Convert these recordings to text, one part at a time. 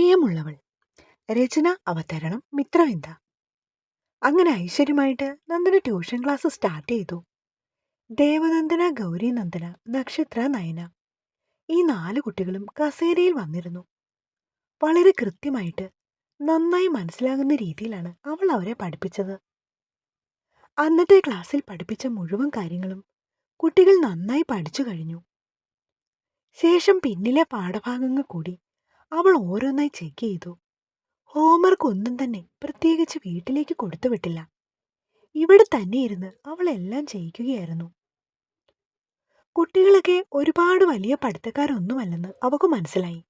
പ്രിയമുള്ളവൾ. രചന അവതരണം മിത്രവിന്ദ അങ്ങനെ ഐശ്വര്യമായിട്ട് നന്ദന ട്യൂഷൻ ക്ലാസ് സ്റ്റാർട്ട് ചെയ്തു. ദേവനന്ദന ഗൗരി നന്ദന നക്ഷത്ര നയന ഈ നാല് കുട്ടികളും കസേരയിൽ വന്നിരുന്നു. വളരെ കൃത്യമായിട്ട് നന്നായി മനസ്സിലാകുന്ന രീതിയിലാണ് അവൾ അവരെ പഠിപ്പിച്ചത്. അന്നത്തെ ക്ലാസ്സിൽ പഠിപ്പിച്ച മുഴുവൻ കാര്യങ്ങളും കുട്ടികൾ നന്നായി പഠിച്ചു കഴിഞ്ഞു. ശേഷം പിന്നിലെ പാഠഭാഗങ്ങൾ കൂടി അവൾ ഓരോന്നായി ചെക്ക് ചെയ്തു. ഹോംവർക്ക് ഒന്നും തന്നെ പ്രത്യേകിച്ച് വീട്ടിലേക്ക് കൊടുത്തുവിട്ടില്ല ഇവിടെ തന്നെ ഇരുന്ന് അവൾ എല്ലാം ചെയ്യിക്കുകയായിരുന്നു. കുട്ടികളൊക്കെ ഒരുപാട് വലിയ പഠിത്തക്കാരൊന്നുമല്ലെന്ന് അവക്ക് മനസ്സിലായി.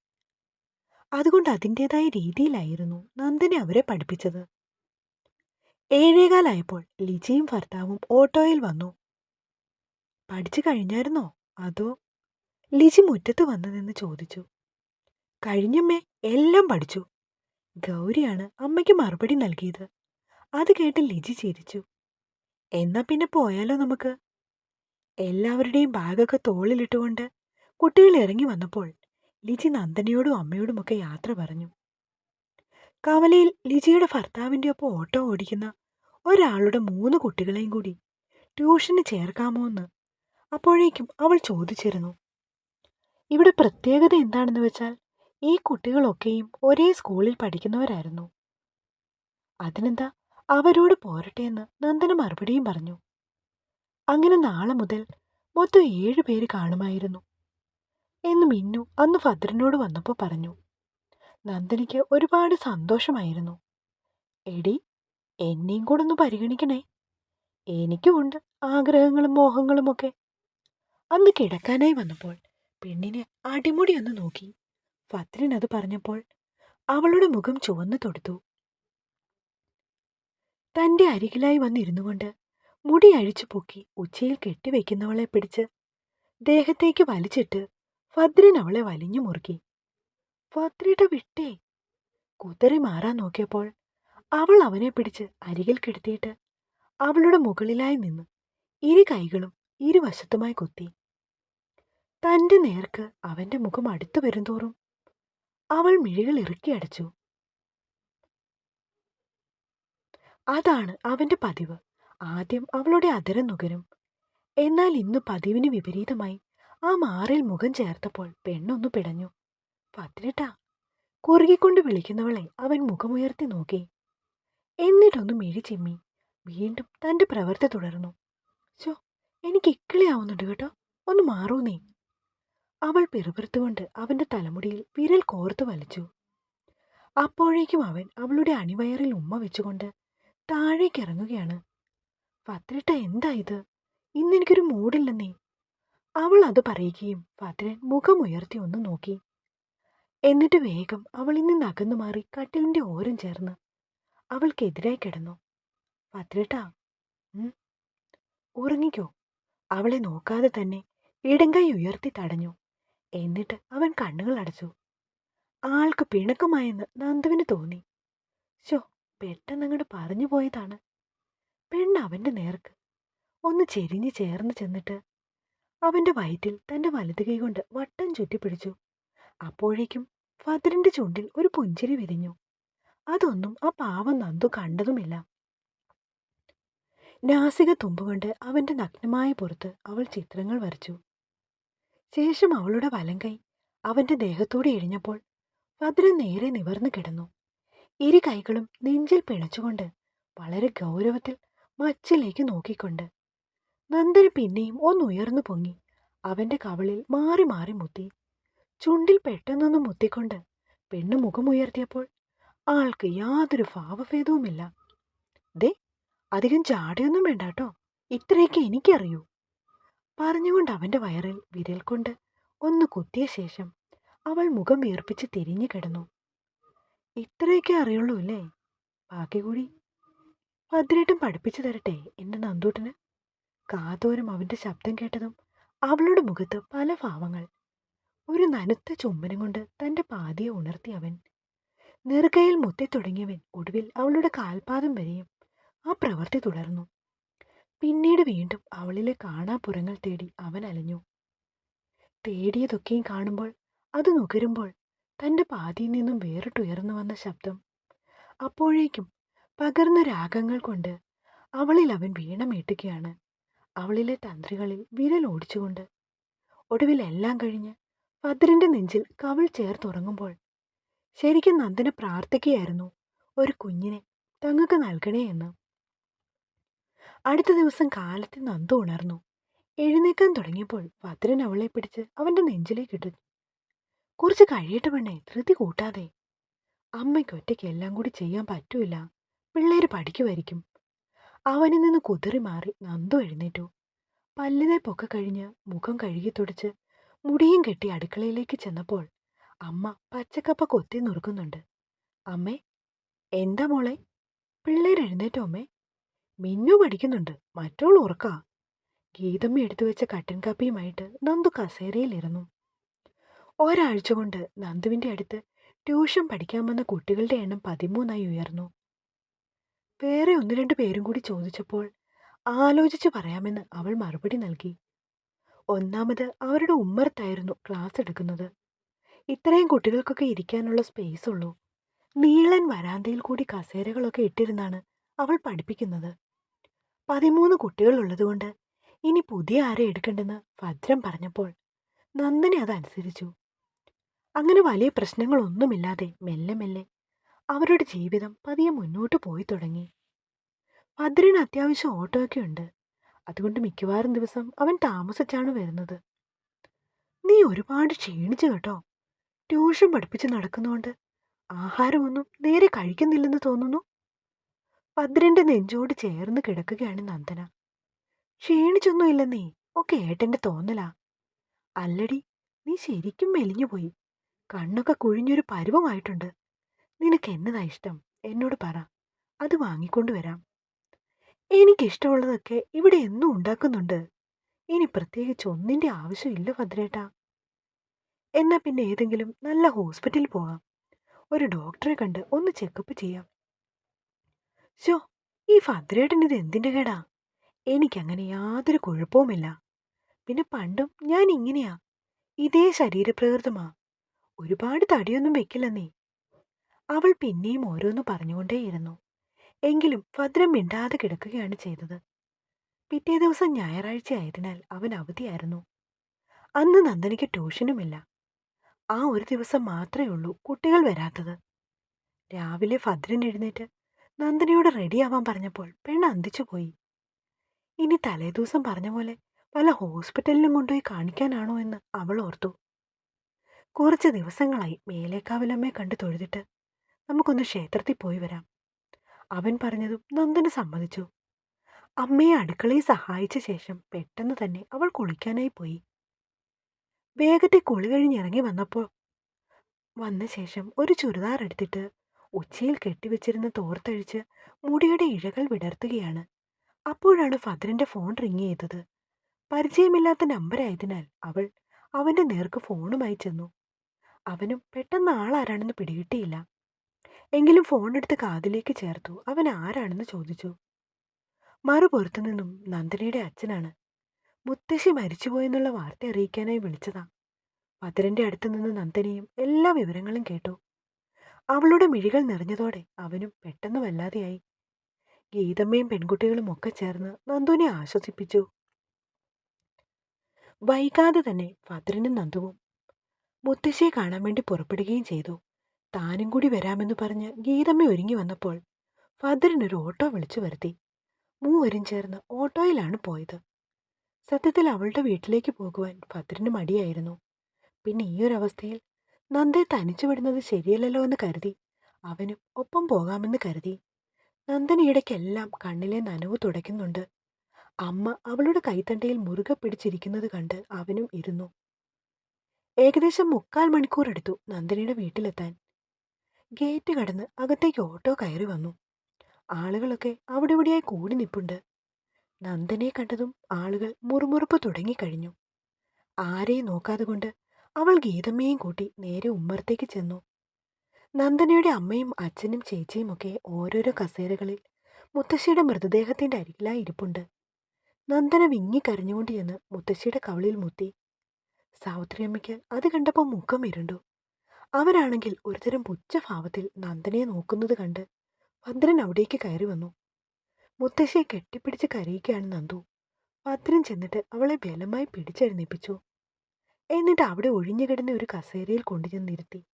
അതുകൊണ്ട് അതിന്റെതായ രീതിയിലായിരുന്നു നന്ദനെ അവരെ പഠിപ്പിച്ചത്. ഏഴേകാലായപ്പോൾ ലിജിയും ഭർത്താവും ഓട്ടോയിൽ വന്നു. പഠിച്ചു കഴിഞ്ഞായിരുന്നോ? അതോ? ലിജി മുറ്റത്ത് വന്നതെന്ന് ചോദിച്ചു. കഴിഞ്ഞമ്മേ എല്ലാം പഠിച്ചു. ഗൗരിയാണ് അമ്മയ്ക്ക് മറുപടി നൽകിയത്. അത് കേട്ട് ലിജി ചിരിച്ചു. എന്നാ പിന്നെ പോയാലോ നമുക്ക്? എല്ലാവരുടെയും ബാഗൊക്കെ തോളിലിട്ടുകൊണ്ട് കുട്ടികൾ ഇറങ്ങി വന്നപ്പോൾ ലിജി നന്ദനയോടും അമ്മയോടുമൊക്കെ യാത്ര പറഞ്ഞു. കവലയിൽ ലിജിയുടെ ഭർത്താവിന്റെ ഒപ്പം ഓട്ടോ ഓടിക്കുന്ന ഒരാളുടെ മൂന്ന് കുട്ടികളെയും കൂടി ട്യൂഷന് ചേർക്കാമോ എന്ന് അപ്പോഴേക്കും അവൾ ചോദിച്ചിരുന്നു. ഇവിടെ പ്രത്യേകത എന്താണെന്ന് വെച്ചാൽ ഈ കുട്ടികളൊക്കെയും ഒരേ സ്കൂളിൽ പഠിക്കുന്നവരായിരുന്നു. അതിനെന്താ അവരോട് പോരട്ടെ എന്ന് നന്ദന മറുപടിയും പറഞ്ഞു. അങ്ങനെ നാളെ മുതൽ മൊത്തം ഏഴു പേര് കാണുമായിരുന്നു എന്ന് മിന്നു അന്ന് ഭദ്രനോട് വന്നപ്പോൾ പറഞ്ഞു. നന്ദനിക്ക് ഒരുപാട് സന്തോഷമായിരുന്നു. എടി എന്നെയും കൂടെ ഒന്ന് പരിഗണിക്കണേ. എനിക്കുമുണ്ട് ആഗ്രഹങ്ങളും മോഹങ്ങളുമൊക്കെ. അന്ന് കിടക്കാനായി വന്നപ്പോൾ പെണ്ണിനെ അടിമുടി ഒന്ന് നോക്കി. ഭദ്രൻ അത് പറഞ്ഞപ്പോൾ അവളുടെ മുഖം ചുവന്നു തൊടുത്തു. തന്റെ അരികിലായി വന്നിരുന്നു കൊണ്ട് മുടി അഴിച്ചു പൊക്കി ഉച്ചയിൽ കെട്ടിവെക്കുന്നവളെ പിടിച്ച് ദേഹത്തേക്ക് വലിച്ചിട്ട് ഭദ്രൻ അവളെ വലിഞ്ഞു മുറുക്കി. ഭദ്രയുടെ വിട്ടേ കുതറി മാറാൻ നോക്കിയപ്പോൾ അവൾ അവനെ പിടിച്ച് അരികിൽ കിടത്തിയിട്ട് അവളുടെ മുകളിലായി നിന്ന് ഇരു കൈകളും ഇരുവശത്തുമായി കൊത്തി. തന്റെ നേർക്ക് അവന്റെ മുഖം അടുത്തു വരുംതോറും അവൾ മിഴികൾ ഇറുക്കി അടച്ചു. അതാണ് അവന്റെ പതിവ്. ആദ്യം അവളുടെ അതരം നുകരും. എന്നാൽ ഇന്ന് പതിവിന് വിപരീതമായി. ആ മാറിൽ മുഖം ചേർത്തപ്പോൾ പെണ്ണൊന്നു പിടഞ്ഞു. പതിനെട്ടാ കുറുകിക്കൊണ്ട് വിളിക്കുന്നവളെ അവൻ മുഖമുയർത്തി നോക്കി. എന്നിട്ടൊന്ന് മിഴി ചിമ്മി. വീണ്ടും തന്റെ പ്രവൃത്തി തുടർന്നു. ചോ എനിക്ക് ഇക്കിളിയാവുന്നുണ്ട് കേട്ടോ. ഒന്ന് മാറൂ നീ അവൾ പിറുപിറുത്തുകൊണ്ട് അവന്റെ തലമുടിയിൽ വിരൽ കോർത്തു വലിച്ചു. അപ്പോഴേക്കും അവൻ അവളുടെ അണിവയറിൽ ഉമ്മ വെച്ചുകൊണ്ട് താഴേക്ക് ഇറങ്ങുകയാണ് ഭദ്രട്ട എന്താ ഇത്? ഇന്നെനിക്കൊരു മൂടില്ലെന്നേ. അവൾ അത് പറയുകയും ഫത്രൻ മുഖമുയർത്തി ഒന്ന് നോക്കി. എന്നിട്ട് വേഗം അവളിൽ നിന്ന് അകന്നു മാറി കട്ടിലിന്റെ ഓരം ചേർന്ന് അവൾക്കെതിരായി കിടന്നു. ഭദ്രട്ടാ ഉറങ്ങിക്കോ. അവളെ നോക്കാതെ തന്നെ ഇടങ്കൈ ഉയർത്തി തടഞ്ഞു. എന്നിട്ട് അവൻ കണ്ണുകൾ അടച്ചു. ആൾക്ക് പിണക്കമായെന്ന് നന്ദുവിന് തോന്നി. ശോ പെട്ടെന്നങ്ങോട്ട് പറഞ്ഞു പോയതാണ്. പെണ്ണ് അവന്റെ നേർക്ക് ഒന്ന് ചെരിഞ്ഞ് ചേർന്ന് ചെന്നിട്ട് അവന്റെ വയറ്റിൽ തന്റെ വലത് കൈ കൊണ്ട് വട്ടം ചുറ്റിപ്പിടിച്ചു. അപ്പോഴേക്കും ഫദറിന്റെ ചുണ്ടിൽ ഒരു പുഞ്ചിരി വിരിഞ്ഞു. അതൊന്നും ആ പാവം നന്ദു കണ്ടതുമില്ല. നാസിക തുമ്പുകൊണ്ട് അവന്റെ നഗ്നമായ പുറത്ത് അവൾ ചിത്രങ്ങൾ വരച്ചു. ശേഷം അവളുടെ കൈ അവന്റെ ദേഹത്തോടെ എഴിഞ്ഞപ്പോൾ ഭദ്ര നേരെ നിവർന്നു കിടന്നു. ഇരു കൈകളും നെഞ്ചിൽ പിണച്ചുകൊണ്ട് വളരെ ഗൗരവത്തിൽ മച്ചിലേക്ക് നോക്കിക്കൊണ്ട് നന്ദന പിന്നെയും ഒന്നുയർന്നു പൊങ്ങി അവന്റെ കവളിൽ മാറി മാറി മുത്തി. ചുണ്ടിൽ പെട്ടെന്നൊന്ന് മുത്തിക്കൊണ്ട് പെണ്ണ് മുഖമുയർത്തിയപ്പോൾ ആൾക്ക് യാതൊരു ഭാവഭേദവുമില്ല. ദേ അധികം ചാടിയൊന്നും വേണ്ട കേട്ടോ ഇത്രയൊക്കെ എനിക്കറിയൂ. പറഞ്ഞുകൊണ്ട് അവന്റെ വയറിൽ വിരൽ കൊണ്ട് ഒന്ന് കുത്തിയ ശേഷം അവൾ മുഖം വീർപ്പിച്ച് തിരിഞ്ഞു കിടന്നു. ഇത്രയൊക്കെ അറിയുള്ളൂ അല്ലേ? ബാക്കി കൂടി ഭദ്രേട്ടൻ പഠിപ്പിച്ചു തരട്ടെ എന്റെ നന്ദൂട്ടന്. കാതോരം അവന്റെ ശബ്ദം കേട്ടതും അവളുടെ മുഖത്ത് പല ഭാവങ്ങൾ. ഒരു നനുത്ത ചുംബനം കൊണ്ട് തന്റെ പാതിയെ ഉണർത്തി അവൻ നെറുകയിൽ മുത്തി തുടങ്ങിയവൻ ഒടുവിൽ അവളുടെ കാൽപാദം വരെയും ആ പ്രവൃത്തി തുടർന്നു. പിന്നീട് വീണ്ടും അവളിലെ കാണാപ്പുറങ്ങൾ തേടി അവൻ അലഞ്ഞു. തേടിയതൊക്കെയും കാണുമ്പോൾ അത് നുകരുമ്പോൾ തന്റെ പാതിയിൽ നിന്നും വേറിട്ടുയർന്നു വന്ന ശബ്ദം. അപ്പോഴേക്കും പകർന്ന രാഗങ്ങൾ കൊണ്ട് അവളിൽ അവൻ വീണമേട്ടുകയാണ്. അവളിലെ തന്ത്രികളിൽ വിരൽ ഓടിച്ചുകൊണ്ട് ഒടുവിൽ എല്ലാം കഴിഞ്ഞ് ഭദ്രന്റെ നെഞ്ചിൽ കവിൾ ചേർത്തുറങ്ങുമ്പോൾ ശരിക്കും നന്ദന പ്രാർത്ഥിക്കുകയായിരുന്നു ഒരു കുഞ്ഞിനെ തങ്ങൾക്ക് നൽകണേ എന്ന്. അടുത്ത ദിവസം കാലത്ത് നന്ദു ഉണർന്നു. എഴുന്നേക്കാൻ തുടങ്ങിയപ്പോൾ ഭദ്രൻ അവളെ പിടിച്ച് അവന്റെ നെഞ്ചിലേക്ക് ഇട്ടു. കുറച്ച് കഴിയട്ടെ പെണ്ണെ ധൃതി കൂട്ടാതെ. അമ്മയ്ക്ക് ഒറ്റയ്ക്ക് എല്ലാം കൂടി ചെയ്യാൻ പറ്റൂല. പിള്ളേർ പഠിക്കുമായിരിക്കും. അവനിൽ നിന്ന് കുതിറി മാറി നന്ദു എഴുന്നേറ്റു. പല്ലിനെ പൊക്കെ കഴിഞ്ഞ് മുഖം കഴുകി തുടച്ച് മുടിയും കെട്ടി അടുക്കളയിലേക്ക് ചെന്നപ്പോൾ അമ്മ പച്ചക്കപ്പ കൊത്തി നുറുക്കുന്നുണ്ട്. അമ്മേ എന്താ മോളെ? പിള്ളേർ എഴുന്നേറ്റോ അമ്മേ? മിന്നു പഠിക്കുന്നുണ്ട് മറ്റോൾ ഉറക്ക. ഗീതമ്മ എടുത്തു വെച്ച കട്ടൻ കാപ്പിയുമായിട്ട് നന്ദു കസേരയിലിരുന്നു. ഒരാഴ്ച കൊണ്ട് നന്ദുവിന്റെ അടുത്ത് ട്യൂഷൻ പഠിക്കാൻ വന്ന കുട്ടികളുടെ എണ്ണം പതിമൂന്നായി ഉയർന്നു. വേറെ ഒന്ന് രണ്ട് പേരും കൂടി ചോദിച്ചപ്പോൾ ആലോചിച്ച് പറയാമെന്ന് അവൾ മറുപടി നൽകി. ഒന്നാമത് അവരുടെ ഉമ്മറത്തായിരുന്നു ക്ലാസ് എടുക്കുന്നത്. ഇത്രയും കുട്ടികൾക്കൊക്കെ ഇരിക്കാനുള്ള സ്പേസ് ഉള്ളൂ. നീളൻ വരാന്തയിൽ കൂടി കസേരകളൊക്കെ ഇട്ടിരുന്നാണ് അവൾ പഠിപ്പിക്കുന്നത്. പതിമൂന്ന് കുട്ടികളുള്ളതുകൊണ്ട് ഇനി പുതിയ ആരെ എടുക്കണ്ടെന്ന് ഭദ്രം പറഞ്ഞപ്പോൾ നന്ദനെ അതനുസരിച്ചു. അങ്ങനെ വലിയ പ്രശ്നങ്ങളൊന്നുമില്ലാതെ മെല്ലെ മെല്ലെ അവരുടെ ജീവിതം പതിയെ മുന്നോട്ട് പോയി തുടങ്ങി. ഭദ്രന് അത്യാവശ്യം ഓട്ടോയൊക്കെ ഉണ്ട്. അതുകൊണ്ട് മിക്കവാറും ദിവസം അവൻ താമസിച്ചാണ് വരുന്നത്. നീ ഒരുപാട് ക്ഷീണിച്ചു കേട്ടോ. ട്യൂഷൻ പഠിപ്പിച്ച് നടക്കുന്നതുകൊണ്ട് ആഹാരമൊന്നും നേരെ കഴിക്കുന്നില്ലെന്ന് തോന്നുന്നു? ഭദ്രന്റെ നെഞ്ചോട് ചേർന്ന് കിടക്കുകയാണ് നന്ദന. ക്ഷീണിച്ചൊന്നുമില്ലെന്നേ ഒക്കെ ഏട്ടന്റെ തോന്നലാ. അല്ലടി നീ ശരിക്കും മെലിഞ്ഞുപോയി കണ്ണൊക്കെ കുഴിഞ്ഞൊരു പരുവമായിട്ടുണ്ട്. നിനക്ക് എന്നതാ ഇഷ്ടം? എന്നോട് പറ. അത് വാങ്ങിക്കൊണ്ടുവരാം എനിക്കിഷ്ടമുള്ളതൊക്കെ ഇവിടെ എന്നും ഉണ്ടാക്കുന്നുണ്ട്. ഇനി പ്രത്യേകിച്ച് ഒന്നിന്റെ ആവശ്യമില്ല ഭദ്രേട്ടാ. എന്നാ പിന്നെ ഏതെങ്കിലും നല്ല ഹോസ്പിറ്റലിൽ പോകാം. ഒരു ഡോക്ടറെ കണ്ട് ഒന്ന് ചെക്കപ്പ് ചെയ്യാം. ഷോ ഈ ഭദ്രേട്ടൻ ഇത് എന്തിന്റെ കേടാ? എനിക്കങ്ങനെ യാതൊരു കുഴപ്പവുമില്ല. പിന്നെ പണ്ടും ഞാൻ ഇങ്ങനെയാ. ഇതേ ശരീരപ്രകൃതമാ. ഒരുപാട് തടിയൊന്നും വെക്കില്ല നീ. അവൾ പിന്നെയും ഓരോന്ന് പറഞ്ഞുകൊണ്ടേയിരുന്നു. എങ്കിലും ഭദ്രം മിണ്ടാതെ കിടക്കുകയാണ് ചെയ്തത്. പിറ്റേ ദിവസം ഞായറാഴ്ച ആയതിനാൽ അവൻ അവധിയായിരുന്നു. അന്ന് നന്ദനിക്ക് ട്യൂഷനുമില്ല. ആ ഒരു ദിവസം മാത്രമേ ഉള്ളൂ കുട്ടികൾ വരാത്തത്. രാവിലെ ഭദ്രൻ എഴുന്നേറ്റ് നന്ദനയോട് റെഡിയാവാൻ പറഞ്ഞപ്പോൾ പെണ്ണ് അന്തിച്ചു പോയി. ഇനി തലേദിവസം പറഞ്ഞ പോലെ പല ഹോസ്പിറ്റലിലും കൊണ്ടുപോയി കാണിക്കാനാണോ എന്ന് അവൾ ഓർത്തു. കുറച്ച് ദിവസങ്ങളായി മേലേക്കാവിലമ്മയെ കണ്ടു തൊഴുതിട്ട് നമുക്കൊന്ന് ക്ഷേത്രത്തിൽ പോയി വരാം. അവൻ പറഞ്ഞതും നന്ദന് സമ്മതിച്ചു. അമ്മയെ അടുക്കളയിൽ സഹായിച്ച ശേഷം പെട്ടെന്ന് തന്നെ അവൾ കുളിക്കാനായി പോയി. വേഗത്തിൽ കുളി കഴിഞ്ഞിറങ്ങി വന്നപ്പോൾ വന്ന ശേഷം ഒരു ചുരിദാർ എടുത്തിട്ട് ഉച്ചയിൽ കെട്ടിവെച്ചിരുന്ന തോർത്തഴിച്ച് മുടിയുടെ ഇഴകൾ വിടർത്തുകയാണ്. അപ്പോഴാണ് ഫദറിന്റെ ഫോൺ റിങ് ചെയ്തത്. പരിചയമില്ലാത്ത നമ്പരായതിനാൽ അവൾ അവന്റെ നേർക്ക് ഫോണുമായി ചെന്നു. അവനും പെട്ടെന്ന് ആളാരാണെന്ന് പിടികിട്ടിയില്ല. എങ്കിലും ഫോൺ എടുത്ത് കാതിലേക്ക് ചേർത്തു. അവൻ ആരാണെന്ന് ചോദിച്ചു. മറുപുറത്തു നിന്നും നന്ദനയുടെ അച്ഛനാണ്. മുത്തശ്ശി മരിച്ചുപോയെന്നുള്ള വാർത്ത അറിയിക്കാനായി വിളിച്ചതാ. ഭദ്രന്റെ അടുത്ത് നിന്ന് നന്ദനയും എല്ലാ വിവരങ്ങളും കേട്ടു. അവളുടെ മിഴികൾ നിറഞ്ഞതോടെ അവനും പെട്ടെന്ന് വല്ലാതെയായി. ഗീതമ്മയും പെൺകുട്ടികളും ഒക്കെ ചേർന്ന് നന്ദുവിനെ ആശ്വസിപ്പിച്ചു. വൈകാതെ തന്നെ ഭദ്രനും നന്ദുവും മുത്തശ്ശിയെ കാണാൻ വേണ്ടി പുറപ്പെടുകയും ചെയ്തു. താനും കൂടി വരാമെന്ന് പറഞ്ഞ് ഗീതമ്മ ഒരുങ്ങി വന്നപ്പോൾ ഭദ്രൻ ഒരു ഓട്ടോ വിളിച്ചു വരുത്തി. മൂവരും ചേർന്ന് ഓട്ടോയിലാണ് പോയത്. സത്യത്തിൽ അവളുടെ വീട്ടിലേക്ക് പോകുവാൻ ഭദ്രന് മടിയായിരുന്നു. പിന്നെ ഈ ഒരു അവസ്ഥയിൽ നന്ദയെ തനിച്ചു വിടുന്നത് ശരിയല്ലല്ലോ എന്ന് കരുതി. അവനും ഒപ്പം പോകാമെന്ന് കരുതി. നന്ദനിയിടയ്ക്കെല്ലാം കണ്ണിലെ നനവ് തുടയ്ക്കുന്നുണ്ട്. അമ്മ അവളുടെ കൈത്തണ്ടയിൽ മുറുകെ പിടിച്ചിരിക്കുന്നത് കണ്ട് അവനും ഇരുന്നു. ഏകദേശം മുക്കാൽ മണിക്കൂർ എടുത്തു നന്ദിനിയുടെ വീട്ടിലെത്താൻ. ഗേറ്റ് കടന്ന് അകത്തേക്ക് ഓട്ടോ കയറി വന്നു. ആളുകളൊക്കെ അവിടെ ഇവിടെയായി കൂടി നിപ്പുണ്ട്. നന്ദനെ കണ്ടതും ആളുകൾ മുറുമുറുപ്പ് തുടങ്ങിക്കഴിഞ്ഞു. ആരെയും നോക്കാതെ കൊണ്ട് അവൾ ഗീതമ്മയും കൂട്ടി നേരെ ഉമ്മറത്തേക്ക് ചെന്നു. നന്ദനയുടെ അമ്മയും അച്ഛനും ചേച്ചിയും ഒക്കെ ഓരോരോ കസേരകളിൽ മുത്തശ്ശിയുടെ മൃതദേഹത്തിന്റെ അരികിലായി ഇരിപ്പുണ്ട്. നന്ദന വിങ്ങിക്കരഞ്ഞുകൊണ്ട് ചെന്ന് മുത്തശ്ശിയുടെ കവളിൽ മുത്തി. സാവിത്രിയമ്മയ്ക്ക് അത് കണ്ടപ്പോൾ മുഖം ഇരുണ്ടു. അവരാണെങ്കിൽ ഒരുതരം പുച്ഛഭാവത്തിൽ നന്ദനയെ നോക്കുന്നത് കണ്ട് ഭദ്രൻ അവിടേക്ക് കയറി വന്നു. മുത്തശ്ശിയെ കെട്ടിപ്പിടിച്ച് കരയുകയാണ് നന്ദു. ഭദ്രൻ ചെന്നിട്ട് അവളെ ബലമായി പിടിച്ചെഴുന്നേപ്പിച്ചു. എന്നിട്ട് അവിടെ ഒഴിഞ്ഞുകിടന്ന ഒരു കസേരയിൽ കൊണ്ടുചെന്നിരുത്തി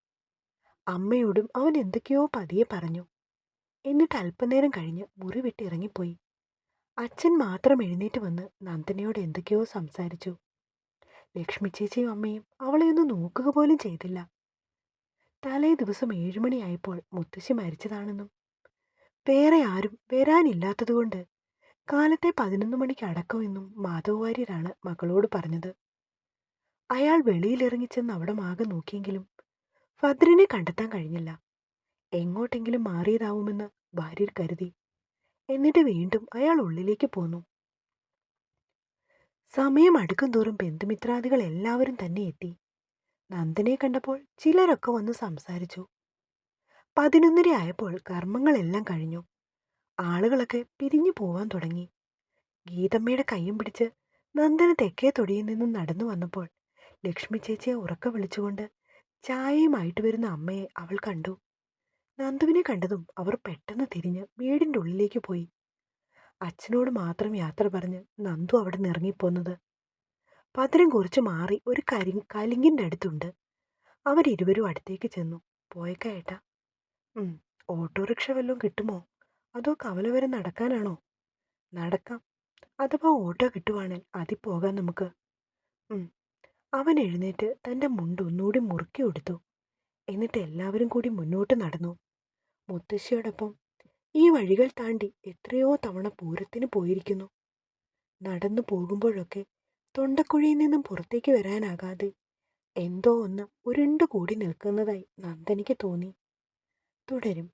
അമ്മയോടും അവൻ എന്തൊക്കെയോ പതിയെ പറഞ്ഞു. എന്നിട്ട് അല്പനേരം കഴിഞ്ഞ് മുറി വിട്ട് ഇറങ്ങിപ്പോയി. അച്ഛൻ മാത്രം എഴുന്നേറ്റ് വന്ന് നന്ദനയോട് എന്തൊക്കെയോ സംസാരിച്ചു. ലക്ഷ്മി ചേച്ചിയും അമ്മയും അവളെ ഒന്ന് നോക്കുക പോലും ചെയ്തില്ല. തലേ ദിവസം ഏഴുമണിയായപ്പോൾ മുത്തശ്ശി മരിച്ചതാണെന്നും വേറെ ആരും വരാനില്ലാത്തതുകൊണ്ട് കാലത്തെ പതിനൊന്ന് മണിക്ക് അടക്കമെന്നും മാധവ് വാര്യരാണ് മകളോട് പറഞ്ഞത്. അയാൾ വെളിയിലിറങ്ങിച്ചെന്ന് അവിടെ മാകെ നോക്കിയെങ്കിലും ഫദ്രിനെ കണ്ടെത്താൻ കഴിഞ്ഞില്ല. എങ്ങോട്ടെങ്കിലും മാറിയതാവുമെന്ന് ഭാര്യർ കരുതി. എന്നിട്ട് വീണ്ടും അയാൾ ഉള്ളിലേക്ക് പോന്നു. സമയം അടുക്കും തോറും ബന്ധുമിത്രാദികൾ എല്ലാവരും തന്നെ എത്തി. നന്ദനെ കണ്ടപ്പോൾ ചിലരൊക്കെ വന്ന് സംസാരിച്ചു. പതിനൊന്നര ആയപ്പോൾ കർമ്മങ്ങളെല്ലാം കഴിഞ്ഞു. ആളുകളൊക്കെ പിരിഞ്ഞു പോവാൻ തുടങ്ങി. ഗീതമ്മയുടെ കൈയും പിടിച്ച് നന്ദന തെക്കേ തൊടിയിൽ നിന്നും നടന്നു വന്നപ്പോൾ ലക്ഷ്മി ചേച്ചിയെ ഉറക്ക വിളിച്ചുകൊണ്ട് ചായയുമായിട്ട് വരുന്ന അമ്മയെ അവൾ കണ്ടു. നന്ദുവിനെ കണ്ടതും അവർ പെട്ടെന്ന് തിരിഞ്ഞ് വീടിന്റെ ഉള്ളിലേക്ക് പോയി. അച്ഛനോട് മാത്രം യാത്ര പറഞ്ഞ് നന്ദു അവിടെ നിന്ന് ഇറങ്ങിപ്പോന്നത്. ഭദ്രൻ കുറച്ച് മാറി ഒരു കരി കലിങ്ങിന്റെ അടുത്തുണ്ട്. അവരിരുവരും അടുത്തേക്ക് ചെന്നു. പോയേക്ക ഏട്ടാ. ഓട്ടോറിക്ഷ വല്ലതും കിട്ടുമോ? അതോ കവല വരെ നടക്കാനാണോ? നടക്കാം. അഥവാ ഓട്ടോ കിട്ടുവാണെങ്കിൽ അതിൽ പോകാം നമുക്ക്. അവൻ എഴുന്നേറ്റ് തന്റെ മുണ്ട് ഒന്നുകൂടി മുറുക്കി കൊടുത്തു എന്നിട്ട് എല്ലാവരും കൂടി മുന്നോട്ട് നടന്നു. മുത്തശ്ശിയോടൊപ്പം ഈ വഴികൾ താണ്ടി എത്രയോ തവണ പൂരത്തിന് പോയിരിക്കുന്നു. നടന്നു പോകുമ്പോഴൊക്കെ തൊണ്ടക്കുഴിയിൽ നിന്നും പുറത്തേക്ക് വരാനാകാതെ എന്തോ ഒന്ന് ഉരുണ്ടുകൂടി നിൽക്കുന്നതായി നന്ദനിക്ക് തോന്നി. തുടരും.